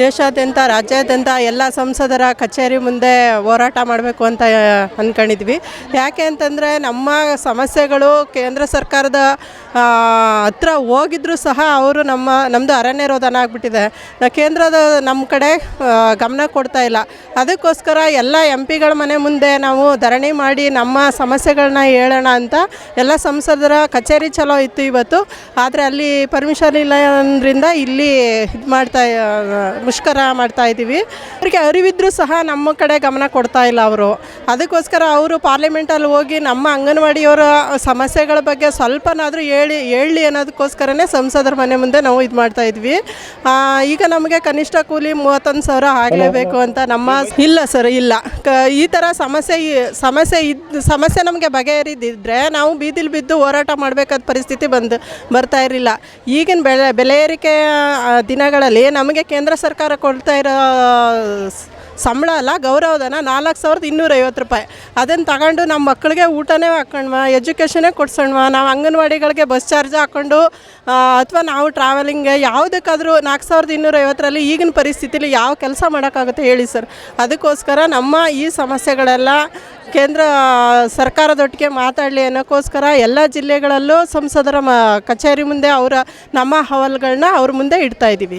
ದೇಶಾದ್ಯಂತ, ರಾಜ್ಯಾದ್ಯಂತ ಎಲ್ಲ ಸಂಸದರ ಕಚೇರಿ ಮುಂದೆ ಹೋರಾಟ ಮಾಡಬೇಕು ಅಂತ ಅಂದ್ಕೊಂಡಿದ್ವಿ ಯಾಕೆ ಅಂತಂದರೆ ನಮ್ಮ ಸಮಸ್ಯೆಗಳು ಕೇಂದ್ರ ಸರ್ಕಾರದ ಹತ್ರ ಹೋಗಿದ್ರೂ ಸಹ ಅವರು ನಮ್ಮ ನಮ್ಮದು ಅರಣ್ಯ ರೋಧನ ಆಗಿಬಿಟ್ಟಿದೆ. ಕೇಂದ್ರದ ನಮ್ಮ ಕಡೆ ಗಮನ ಕೊಡ್ತಾ ಇಲ್ಲ. ಅದಕ್ಕೋಸ್ಕರ ಎಲ್ಲ ಎಂ ಪಿಗಳ ಮನೆ ಮುಂದೆ ನಾವು ಧರಣಿ ಮಾಡಿ ನಮ್ಮ ಸಮಸ್ಯೆಗಳನ್ನ ಹೇಳೋಣ ಅಂತ ಎಲ್ಲ ಸಂಸದರ ಕಚೇರಿ ಚಲೋ ಇತ್ತು ಇವತ್ತು. ಆದರೆ ಅಲ್ಲಿ ಪರ್ಮಿಷನ್ ಇಲ್ಲ ಅಂದ್ರಿಂದ ಇಲ್ಲಿ ಇದು ಮಾಡ್ತಾ ಮುಷ್ಕರ ಮಾಡ್ತಾ ಇದ್ದೀವಿ. ಅವರಿಗೆ ಅರಿವಿದ್ರೂ ಸಹ ನಮ್ಮ ಕಡೆ ಗಮನ ಕೊಡ್ತಾ ಇಲ್ಲ ಅವರು. ಅದಕ್ಕೋಸ್ಕರ ಅವರು ಪಾರ್ಲಿಮೆಂಟಲ್ಲಿ ಹೋಗಿ ನಮ್ಮ ಅಂಗನವಾಡಿಯವರ ಸಮಸ್ಯೆಗಳ ಬಗ್ಗೆ ಸ್ವಲ್ಪನಾದರೂ ಹೇಳಿ ಹೇಳಿ ಅನ್ನೋದಕ್ಕೋಸ್ಕರನೇ ಸಂಸದರ ಮನೆ ಮುಂದೆ ನಾವು ಇದು ಮಾಡ್ತಾ ಇದ್ವಿ. ಈಗ ನಮಗೆ ಕನಿಷ್ಠ ಕೂಲಿ ಮೂವತ್ತೊಂದು ಸಾವಿರ ಆಗಲೇಬೇಕು ಅಂತ ನಮ್ಮ ಇಲ್ಲ. ಸರ್ ಇಲ್ಲ. ಕ ಈ ಥರ ಸಮಸ್ಯೆ ಈ- ಸಮಸ್ಯೆ ಇದ್ದು ಸಮಸ್ಯೆ ನಮಗೆ ಬಗೆಹರಿದಿದ್ದರೆ ನಾವು ಬೀದಿಲಿ ಬಿದ್ದು ಹೋರಾಟ ಮಾಡಬೇಕಾದ ಪರಿಸ್ಥಿತಿ ಬಂದು ಬರ್ತಾ ಇರಲಿಲ್ಲ. ಈಗಿನ ಬೆಳೆ ಬೆಲೆ ಏರಿಕೆ ದಿನಗಳಲ್ಲಿ ನಮಗೆ ಕೇಂದ್ರ ಸರ್ಕಾರ ಕೊಡ್ತಾ ಇರೋ ಸಂಬಳ ಅಲ್ಲ, ಗೌರವಧನ ನಾಲ್ಕು ಸಾವಿರದ ಇನ್ನೂರೈವತ್ತು ರೂಪಾಯಿ. ಅದನ್ನು ತಗೊಂಡು ನಮ್ಮ ಮಕ್ಕಳಿಗೆ ಊಟನೇ ಹಾಕೊಂಡ್ವ, ಎಜುಕೇಷನೇ ಕೊಡ್ಸೋಣ್ವ, ನಾವು ಅಂಗನವಾಡಿಗಳಿಗೆ ಬಸ್ ಚಾರ್ಜ್ ಹಾಕ್ಕೊಂಡು ಅಥವಾ ನಾವು ಟ್ರಾವೆಲಿಂಗ್ಗೆ ಯಾವುದಕ್ಕಾದರೂ ನಾಲ್ಕು ಸಾವಿರದ ಇನ್ನೂರೈವತ್ತರಲ್ಲಿ ಈಗಿನ ಪರಿಸ್ಥಿತಿಲಿ ಯಾವ ಕೆಲಸ ಮಾಡೋಕ್ಕಾಗುತ್ತೆ ಹೇಳಿ ಸರ್. ಅದಕ್ಕೋಸ್ಕರ ನಮ್ಮ ಈ ಸಮಸ್ಯೆಗಳೆಲ್ಲ ಕೇಂದ್ರ ಸರ್ಕಾರದೊಟ್ಟಿಗೆ ಮಾತಾಡಲಿ ಅನ್ನೋಕ್ಕೋಸ್ಕರ ಎಲ್ಲ ಜಿಲ್ಲೆಗಳಲ್ಲೂ ಸಂಸದರ ಮ, ಕಚೇರಿ ಮುಂದೆ ಅವರ ನಮ್ಮ ಹವಲ್ಗಳನ್ನ ಅವ್ರ ಮುಂದೆ ಇಡ್ತಾ ಇದ್ದೀವಿ